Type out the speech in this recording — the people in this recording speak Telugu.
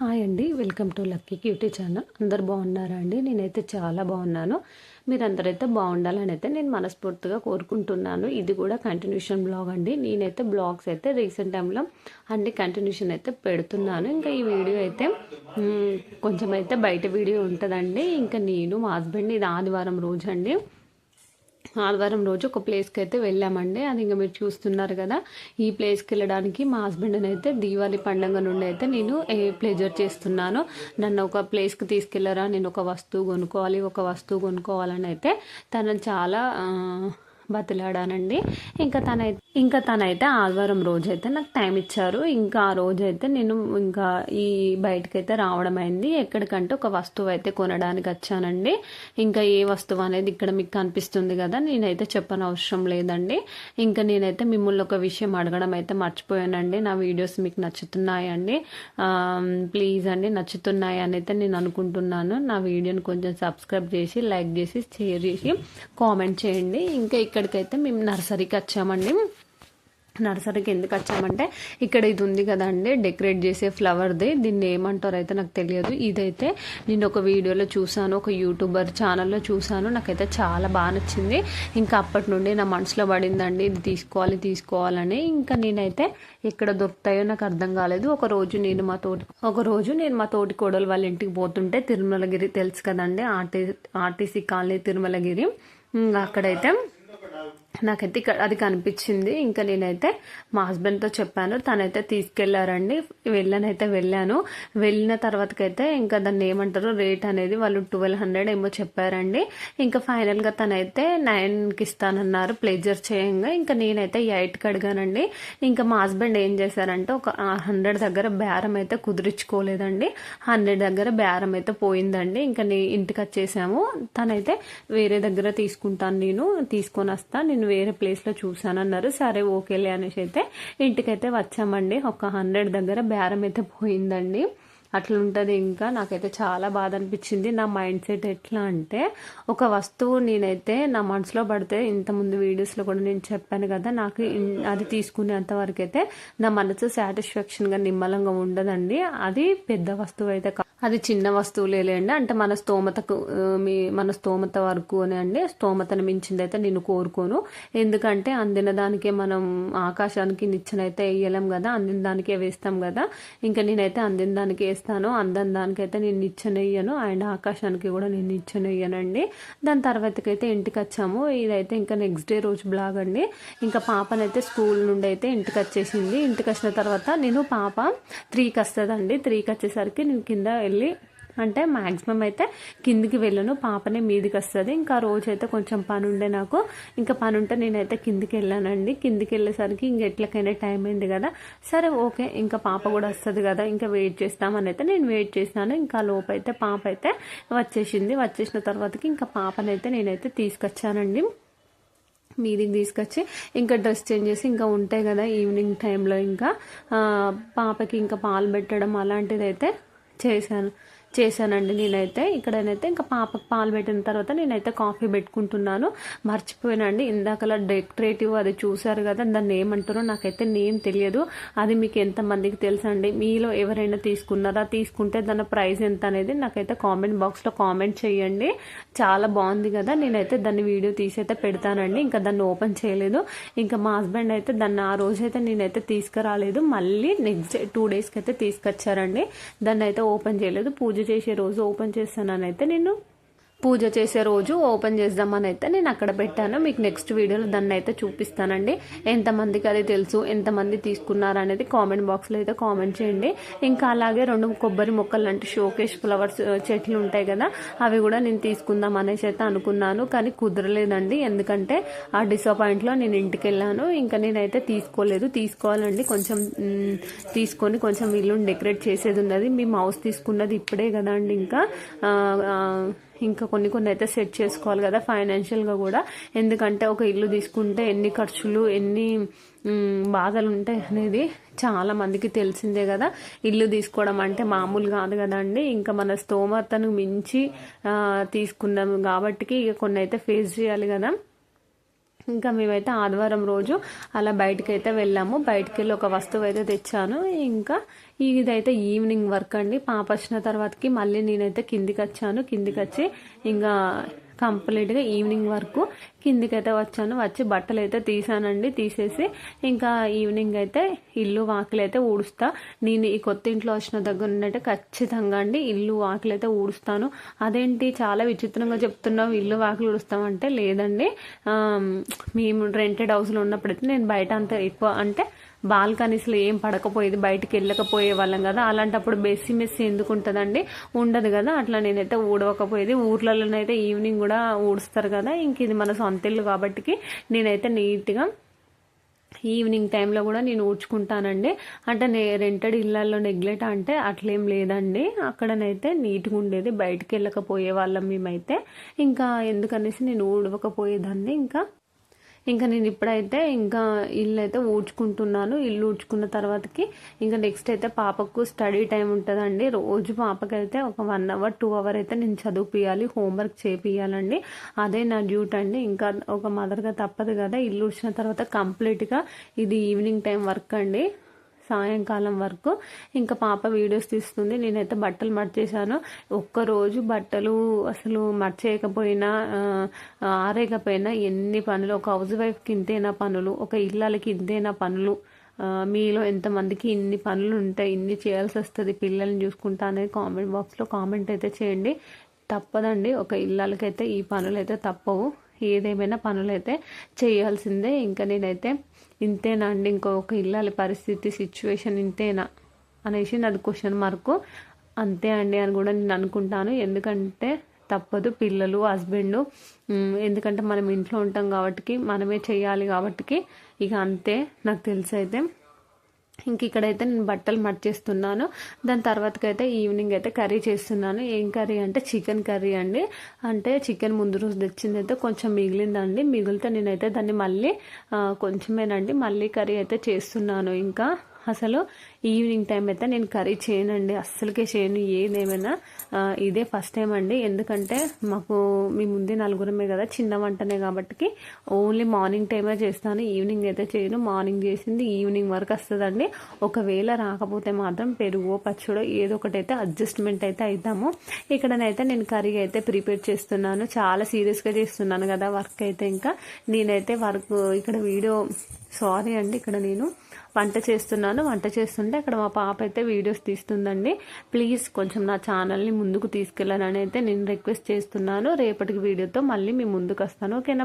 హాయ్ అండి welcome to Lucky Cutie channel. అందరు బాగున్నారా అండి? నేనైతే చాలా బాగున్నాను. మీరందరైతే బాగుండాలని అయితే నేను మనస్ఫూర్తిగా కోరుకుంటున్నాను. ఇది కూడా కంటిన్యూషన్ బ్లాగ్ అండి. నేనైతే బ్లాగ్స్ అయితే రీసెంట్ టైంలో అన్ని కంటిన్యూషన్ అయితే పెడుతున్నాను. ఇంకా ఈ వీడియో అయితే కొంచెం అయితే బయట వీడియో ఉంటుందండి. ఇంకా నేను మా హస్బెండ్ ఇది ఆదివారం రోజు అండి ఆదివారం రోజు ఒక ప్లేస్కి అయితే వెళ్ళామండి. అది ఇంకా మీరు చూస్తున్నారు కదా. ఈ ప్లేస్కి వెళ్ళడానికి మా హస్బెండ్ని అయితే దీవాళి పండుగ నుండి అయితే నేను ఏ ప్లేజర్ చేస్తున్నాను. నన్ను ఒక ప్లేస్కి తీసుకెళ్ళరా? నేను ఒక వస్తువు కొనుక్కోవాలి ఒక వస్తువు కొనుక్కోవాలని అయితే తను చాలా బతిలాడానండి. ఇంకా తనైతే ఇంకా తనైతే ఆదివారం రోజైతే నాకు టైం ఇచ్చారు. ఇంకా ఆ రోజైతే నేను ఇంకా ఈ బయటకైతే రావడం అయింది. ఎక్కడికంటే ఒక వస్తువు అయితే కొనడానికి వచ్చానండి. ఇంకా ఏ వస్తువు అనేది ఇక్కడ మీకు కనిపిస్తుంది కదా నేనైతే చెప్పని అవసరం లేదండి. ఇంకా నేనైతే మిమ్మల్ని ఒక విషయం అడగడం అయితే మర్చిపోయానండి. నా వీడియోస్ మీకు నచ్చుతున్నాయండి. ప్లీజ్ అండి నచ్చుతున్నాయి అని అయితే నేను అనుకుంటున్నాను. నా వీడియోని కొంచెం సబ్స్క్రైబ్ చేసి లైక్ చేసి షేర్ చేసి కామెంట్ చేయండి. ఇంకా ఇక్కడ ఇక్కడికైతే మేము నర్సరీకి వచ్చామండి. నర్సరీకి ఎందుకు వచ్చామంటే ఇక్కడ ఇది ఉంది కదండి డెకరేట్ చేసే ఫ్లవర్ది. దీన్ని ఏమంటారో అయితే నాకు తెలియదు. ఇదైతే నేను ఒక వీడియోలో చూసాను ఒక యూట్యూబర్ ఛానల్లో చూసాను నాకైతే చాలా బాగా నచ్చింది. ఇంకా అప్పటి నుండి నా మనసులో పడిందండి ఇది తీసుకోవాలి తీసుకోవాలని. ఇంకా నేనైతే ఎక్కడ దొరుకుతాయో నాకు అర్థం కాలేదు. ఒక రోజు నేను మా తోటి ఒక రోజు నేను మా తోటి కోడలు వాళ్ళ ఇంటికి పోతుంటే తిరుమలగిరి తెలుసు కదండి ఆర్టీ ఆర్టీసీ కాలనీ తిరుమలగిరి. అక్కడైతే నాకైతే ఇక్కడ అది కనిపించింది. ఇంకా నేనైతే మా హస్బెండ్తో చెప్పాను తనైతే తీసుకెళ్ళారండి. వెళ్ళనైతే వెళ్ళాను. వెళ్ళిన తర్వాతకైతే ఇంకా దాన్ని ఏమంటారు రేట్ అనేది వాళ్ళు ట్వెల్వ్ హండ్రెడ్ ఏమో చెప్పారండి. ఇంకా ఫైనల్గా తనైతే నైన్కి ఇస్తానన్నారు ప్లేజర్ చేయంగా. ఇంకా నేనైతే ఎయిట్కి అడిగానండి. ఇంకా మా హస్బెండ్ ఏం చేశారంటే ఒక హండ్రెడ్ దగ్గర బేరం అయితే కుదిరించుకోలేదండి. హండ్రెడ్ దగ్గర బేరం అయితే పోయిందండి. ఇంకా నీ ఇంటికి వచ్చేసాము. తనైతే వేరే దగ్గర తీసుకుంటాను నేను తీసుకొని వస్తాను నేను వేరే ప్లేస్లో చూసాను అన్నారు సరే ఓకేలే అనేసి అయితే ఇంటికైతే వచ్చామండి. ఒక హండ్రెడ్ దగ్గర బేరం అయితే పోయిందండి. అట్లా ఉంటుంది ఇంకా. నాకైతే చాలా బాధ అనిపించింది. నా మైండ్ సెట్ ఎట్లా అంటే ఒక వస్తువు నేనైతే నా మనసులో పడితే ఇంతకుముందు వీడియోస్లో కూడా నేను చెప్పాను కదా నాకు అది తీసుకునేంత వరకు అయితే నా మనసు సాటిస్ఫాక్షన్గా నిమ్మలంగా ఉండదండి. అది పెద్ద వస్తువు అయితే అది చిన్న వస్తువులే లేండి. అంటే మన స్తోమతకు మీ మన స్తోమత వరకు అని అండి స్తోమతను మించింది అయితే నేను కోరుకోను. ఎందుకంటే అందిన దానికే మనం ఆకాశానికి నిచ్చెనైతే వేయలేం కదా అందిన దానికే వేస్తాం కదా. ఇంకా నేనైతే అందిన దానికి వేస్తాను అందని దానికైతే నేను నిచ్చెనయ్యను అండ్ ఆకాశానికి కూడా నేను నిచ్చెనయ్యనండి. దాని తర్వాతకైతే ఇంటికి వచ్చాము ఇదైతే ఇంకా నెక్స్ట్ డే రోజు బ్లాగ్ అండి. ఇంకా పాపనైతే స్కూల్ నుండి అయితే ఇంటికి వచ్చేసింది ఇంటికి వచ్చిన తర్వాత నేను పాప త్రీకి వస్తుందండి. త్రీకి వచ్చేసరికి నేను కింద వెళ్ళి అంటే మ్యాక్సిమం అయితే కిందికి వెళ్ళను పాపనే మీదికి వస్తుంది. ఇంకా రోజు అయితే కొంచెం పని ఉండే నాకు. ఇంకా పని ఉంటే నేనైతే కిందికి వెళ్ళానండి. కిందికి వెళ్ళేసరికి ఇంక ఎట్లకైనా టైం అయింది కదా. సరే ఓకే ఇంకా పాప కూడా వస్తుంది కదా ఇంకా వెయిట్ చేస్తామని అయితే నేను వెయిట్ చేసినాను. ఇంకా లోపైతే అయితే పాప అయితే వచ్చేసింది. వచ్చేసిన తర్వాతకి ఇంకా పాపనైతే నేనైతే తీసుకొచ్చానండి. మీదికి తీసుకొచ్చి ఇంకా డ్రెస్ చేంజ్ చేసి ఇంకా ఉంటాయి కదా ఈవినింగ్ టైంలో ఇంకా. పాపకి ఇంకా పాలు పెట్టడం అలాంటిది అయితే చేశాను చేశానండి నేనైతే. ఇక్కడనైతే ఇంకా పాపకు పాలు పెట్టిన తర్వాత నేనైతే కాఫీ పెట్టుకుంటున్నాను. మర్చిపోయానండి. ఇందాకలా డెకరేటివ్ అది చూశారు కదా దాన్ని ఏమంటారో నాకైతే నేమ్ తెలియదు. అది మీకు ఎంతమందికి తెలుసండి? మీలో ఎవరైనా తీసుకున్నారా? తీసుకుంటే దాని ప్రైస్ ఎంత అనేది నాకైతే కామెంట్ బాక్స్లో కామెంట్ చేయండి. చాలా బాగుంది కదా నేనైతే దాన్ని వీడియో తీసి అయితే పెడతానండి. ఇంకా దాన్ని ఓపెన్ చేయలేదు. ఇంకా మా హస్బెండ్ అయితే దాన్ని ఆ రోజైతే నేనైతే తీసుకురాలేదు. మళ్ళీ నెక్స్ట్ డే టూ డేస్కి అయితే తీసుకొచ్చారండి. దాన్ని అయితే ఓపెన్ చేయలేదు. పూజ చేసే రోజు ఓపెన్ చేస్తానని అయితే నేను. పూజ చేసే రోజు ఓపెన్ చేద్దామని అయితే నేను అక్కడ పెట్టాను. మీకు నెక్స్ట్ వీడియోలో దాన్ని అయితే చూపిస్తానండి. ఎంతమందికి అది తెలుసు ఎంతమంది తీసుకున్నారు అనేది కామెంట్ బాక్స్లో అయితే కామెంట్ చేయండి. ఇంకా అలాగే రెండు కొబ్బరి మొక్కలు లాంటి షోకేష్ ఫ్లవర్స్ చెట్లు ఉంటాయి కదా అవి కూడా నేను తీసుకుందాం అనేసి అయితే అనుకున్నాను. కానీ కుదరలేదండి. ఎందుకంటే ఆ డిసప్పాయింట్లో నేను ఇంటికి వెళ్ళాను. ఇంకా నేనైతే తీసుకోలేదు. తీసుకోవాలండి. కొంచెం తీసుకొని కొంచెం ఇల్లుని డెకరేట్ చేసేది ఉన్నది. మీ మౌస్ తీసుకున్నది ఇప్పుడే కదా అండి ఇంకా ఇంకా కొన్ని కొన్ని అయితే సెట్ చేసుకోవాలి కదా ఫైనాన్షియల్గా కూడా. ఎందుకంటే ఒక ఇల్లు తీసుకుంటే ఎన్ని ఖర్చులు ఎన్ని బాధలు ఉంటాయి అనేది చాలా మందికి తెలిసిందే కదా. ఇల్లు తీసుకోవడం అంటే మామూలు కాదు కదండి. ఇంకా మన స్తోమతను మించి తీసుకున్నాము. కాబట్టి ఇక కొన్ని అయితే ఫేస్ చేయాలి కదా. ఇంకా మేమైతే ఆదివారం రోజు అలా బయటకు అయితే వెళ్ళాము. బయటకు వెళ్ళి ఒక వస్తువు అయితే తెచ్చాను. ఇంకా ఇదైతే ఈవినింగ్ వర్క్ అండి. పాప వచ్చిన తర్వాతకి మళ్ళీ నేనైతే కిందికి వచ్చాను. కిందికి వచ్చి ఇంకా కంప్లీట్గా ఈవినింగ్ వరకు కిందికైతే వచ్చాను. వచ్చి బట్టలు అయితే తీసానండి. తీసేసి ఇంకా ఈవినింగ్ అయితే ఇల్లు వాకిలి అయితే ఊడుస్తా. నేను ఈ కొత్త ఇంట్లో వచ్చిన దగ్గర నుండి ఖచ్చితంగా అండి ఇల్లు వాకిలి అయితే ఊడుస్తాను. అదేంటి చాలా విచిత్రంగా చెప్తున్నావు ఇల్లు వాకిలి ఊడుస్తామంటే లేదండి. మేము రెంటెడ్ హౌస్లో ఉన్నప్పుడైతే నేను బయట అంత ఎక్కువ అంటే బాల్కనీస్లో ఏం పడకపోయేది బయటికి వెళ్ళకపోయే వాళ్ళం కదా. అలాంటప్పుడు బెస్సి మెస్సి ఎందుకు ఉంటుందండి ఉండదు కదా. అట్లా నేనైతే ఊడవకపోయేది. ఊర్లలోనైతే ఈవినింగ్ కూడా ఊడుస్తారు కదా. ఇంక ఇది మన సొంత ఇల్లు కాబట్టి నేనైతే నీట్గా ఈవినింగ్ టైంలో కూడా నేను ఊడ్చుకుంటానండి. అంటే నే రెంటెడ్ ఇళ్ళల్లో నెగ్లెట్ అంటే అట్లేం లేదండి. అక్కడనైతే నీట్గా ఉండేది. బయటికి వెళ్ళకపోయే వాళ్ళం మేమైతే. ఇంకా ఎందుకనేసి నేను ఊడవకపోయేదాన్ని. ఇంకా ఇంకా నేను ఇప్పుడైతే ఇంకా ఇల్లు అయితే ఊడ్చుకుంటున్నాను. ఇల్లు ఊడ్చుకున్న తర్వాతకి ఇంకా నెక్స్ట్ అయితే పాపకు స్టడీ టైం ఉంటుందండి. రోజు పాపకైతే ఒక వన్ అవర్ టూ అవర్ అయితే నేను చదువుపియాలి హోంవర్క్ చేపియాలండి అదే నా డ్యూటీ అండి. ఇంకా ఒక మదర్గా తప్పదు కదా. ఇల్లు ఊడ్చిన తర్వాత కంప్లీట్గా ఇది ఈవినింగ్ టైం వర్క్ అండి. సాయంకాలం వరకు ఇంకా పాప వీడియోస్ తీస్తుంది. నేనైతే బట్టలు మర్చేసాను ఒక్కరోజు బట్టలు అసలు మర్చేయకపోయినా ఆరేయకపోయినా ఎన్ని పనులు ఒక హౌస్ వైఫ్కి ఇంతేనా పనులు ఒక ఇళ్ళకి ఇంతేనా పనులు మీలో ఎంతమందికి ఇన్ని పనులు ఉంటాయి ఇన్ని చేయాల్సి వస్తుంది పిల్లల్ని చూసుకుంటా అనేది కామెంట్ బాక్స్లో కామెంట్ అయితే చేయండి. తప్పదండి. ఒక ఇళ్ళకైతే ఈ పనులు అయితే తప్పవు. ఏదేమైనా పనులు అయితే చేయాల్సిందే. ఇంకా నేనైతే ఇంతేనా అండి? ఇంకొక ఇల్లాలి పరిస్థితి సిచ్యువేషన్ ఇంతేనా? అనేసి నాది క్వశ్చన్ మార్కు అంతే అండి అని కూడా నేను అనుకుంటాను. ఎందుకంటే తప్పదు పిల్లలు హస్బెండ్ ఎందుకంటే మనం ఇంట్లో ఉంటాం కాబట్టి మనమే చేయాలి కాబట్టి ఇక అంతే నాకు తెలిసి అయితే ఇంక ఇక్కడైతే నేను బట్టలు మర్చేస్తున్నాను దాని తర్వాతకైతే ఈవినింగ్ అయితే కర్రీ చేస్తున్నాను. ఏం కర్రీ అంటే చికెన్ కర్రీ అండి. అంటే చికెన్ ముందు రోజు తెచ్చింది అయితే కొంచెం మిగిలిందండి. మిగిలితే నేనైతే దాన్ని మళ్ళీ కొంచెమేనండి. మళ్ళీ కర్రీ అయితే చేస్తున్నాను. ఇంకా అసలు ఈవినింగ్ టైం అయితే నేను కర్రీ చేయనండి అస్సలకే చేయను. ఏదేమైనా ఇదే ఫస్ట్ టైం అండి. ఎందుకంటే మాకు మీ ముందే నలుగురమే కదా చిన్న వంటనే కాబట్టి ఓన్లీ మార్నింగ్ టైమే చేస్తాను ఈవినింగ్ అయితే చేయను. మార్నింగ్ చేసింది ఈవినింగ్ వరకు వస్తుందండి. ఒకవేళ రాకపోతే మాత్రం పెరుగు పచ్చడో ఏదో ఒకటి అయితే అడ్జస్ట్మెంట్ అయితే అవుతాము ఇక్కడనైతే నేను కర్రీ అయితే ప్రిపేర్ చేస్తున్నాను. చాలా సీరియస్గా చేస్తున్నాను కదా వర్క్ అయితే ఇంకా. నేనైతే వర్క్ ఇక్కడ వీడియో సారీ అండి ఇక్కడ నేను వంట చేస్తున్నాను. వంట చేస్తున్నాను అంటే అక్కడ మా పాప అయితే వీడియోస్ తీస్తుందండి. ప్లీజ్ కొంచెం నా ఛానల్ని ముందుకు తీసుకెళ్ళాలని అయితే నేను రిక్వెస్ట్ చేస్తున్నాను. రేపటికి వీడియోతో మళ్ళీ మీ ముందుకు వస్తాను. ఓకేనా?